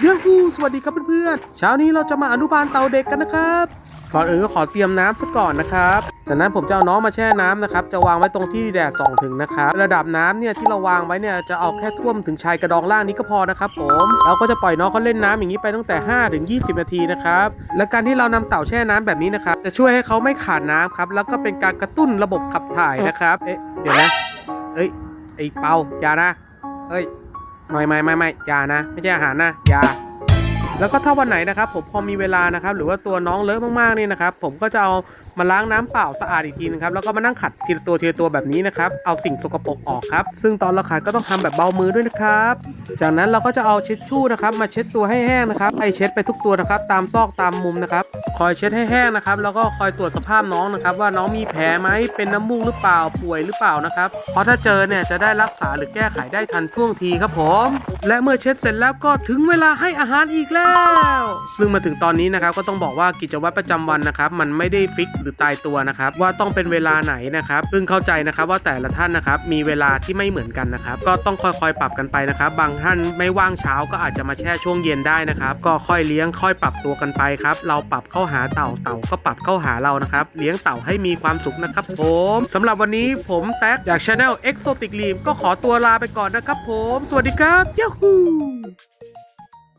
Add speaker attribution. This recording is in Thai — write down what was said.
Speaker 1: เย้ฮูสวัสดีครับเพื่อนๆ เช้านี้เราจะมาอนุบาลเต่าเด็กกันนะครับ ก่อนอื่นก็ขอเตรียมน้ำซะก่อนนะครับ จากนั้นผมจะเอาน้องมาแช่น้ำนะครับ จะวางไว้ตรงที่แดดส่องถึงนะครับ ระดับน้ำเนี่ยที่เราวางไว้เนี่ยจะเอาแค่ท่วมถึงชายกระดองล่างนี้ก็พอนะครับผม เราก็จะปล่อยน้องเขาเล่นน้ำอย่างนี้ไปตั้งแต่ 5 ถึง 20 นาทีนะครับ และการที่เรานำเต่าแช่น้ำแบบนี้นะครับ จะช่วยให้เขาไม่ขาดน้ำครับ แล้วก็เป็นการกระตุ้นระบบขับถ่ายนะครับ เอ๊ะ เดี๋ยวนะ เอ้ย ไอเปาอย่านะ เอ้ย ไม่ไม่ไม่ไม่อย่านะ ไม่ใช่อาหารนะอย่า แล้วก็ถ้าวันไหนนะครับผมพอมีเวลานะครับหรือว่าตัวน้องเลอะมากๆนี่นะครับผมก็จะเอามาล้างน้ำเปล่าสะอาดอีกทีนึงครับแล้วก็มานั่งขัดทีละตัวทีละตัวแบบนี้นะครับเอาสิ่งสกปรกออกครับซึ่งตอนเราขัดก็ต้องทำแบบเบามือด้วยนะครับ จากนั้นเราก็จะเอาเช็ดชู่นะครับมาเช็ดตัวให้แห้งนะครับไอเช็ดไปทุกตัวนะครับตามซอกตามมุมนะครับคอยเช็ดให้แห้งนะครับแล้วก็คอยตรวจสภาพน้องนะครับ ว่าน้องมีแผลไหมเป็นน้ำมูกหรือเปล่าป่วยหรือเปล่านะครับเพราะถ้าเจอเนี่ยจะได้รักษาหรือแก้ไขได้ทันท่วงทีครับผม และเมื่อเช็ดเสร็จแล้วก็ถึงเวลาให้อาหารอีกแล้ว ซึ่งมาถึงตอนนี้นะครับก็ต้องบอกว่ากิจวัตรประจำวันนะครับมันไม่ได้ฟิกหรือตายตัวนะครับว่าต้องเป็นเวลาไหนนะครับซึ่งเข้าใจนะครับว่าแต่ละท่านนะครับมีเวลาที่ไม่เหมือนกันนะครับก็ต้องค่อยๆ ปรับกันไปนะครับ บางท่านไม่ว่างเช้าก็อาจจะมาแช่ช่วงเย็นได้นะครับก็ค่อยเลี้ยงค่อยปรับตัวกันไปครับเราปรับเข้าหาเต่าเต่าก็ปรับเข้าหาเรานะครับเลี้ยงเต่าให้มีความสุขนะครับผมสำหรับวันนี้ผมแท็กจาก Channel Exotic Dream ก็ขอตัวลาไปก่อนนะครับผม สวัสดีครับย a ฮู